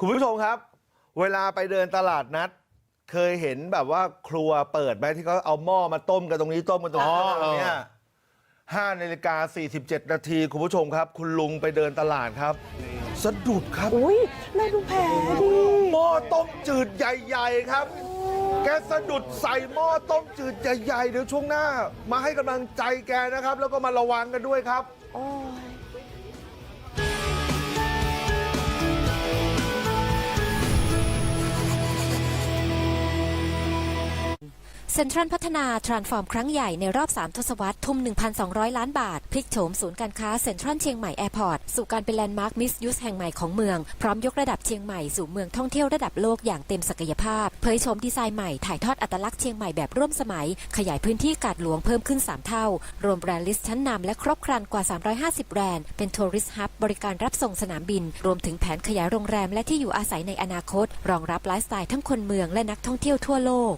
คุณผู้ชมครับ เวลาไปเดินตลาดนัด เคยเห็นแบบว่าครัวเปิดไหมที่เขาเอาหม้อมาต้มกันตรงนี้ต้มกันตรงนี้อ๋อตรงเนี้ยห้านาฬิกา47นาทีคุณผู้ชมครับ คุณลุงไปเดินตลาดครับ สะดุดครับอุ้ยแม่ดูแผลดิหม้อต้มจืดใหญ่ ๆ ครับ แกสะดุดใส่หม้อต้มจืดใหญ่ๆเดี๋ยวช่วงหน้า มาให้กำลังใจแกนะครับ แล้วก็มาระวังกันด้วยครับ โอ้ย เซ็นทรัลพัฒนาทรานส์ฟอร์มครั้งใหญ่ในรอบ 3 ทศวรรษทุ่ม 1,200 ล้านบาท พลิกโฉมศูนย์การค้าเซ็นทรัลเชียงใหม่แอร์พอร์ตสู่การเป็นแลนด์มาร์คมิสยูสแห่งใหม่ของเมือง พร้อมยกระดับเชียงใหม่สู่เมืองท่องเที่ยวระดับโลกอย่างเต็มศักยภาพ เผยโฉมดีไซน์ใหม่ถ่ายทอดอัตลักษณ์เชียงใหม่แบบร่วมสมัย ขยายพื้นที่กาดหลวงเพิ่มขึ้น 3 เท่า รวมแบรนด์ลิสต์ชั้นนำและครบครันกว่า 350 แบรนด์เป็นทัวริสต์ฮับบริการรับส่งสนามบิน รวมถึงแผนขยายโรงแรมและที่อยู่อาศัยในอนาคต รองรับไลฟ์สไตล์ทั้งคนเมืองและนักท่องเที่ยวทั่วโลก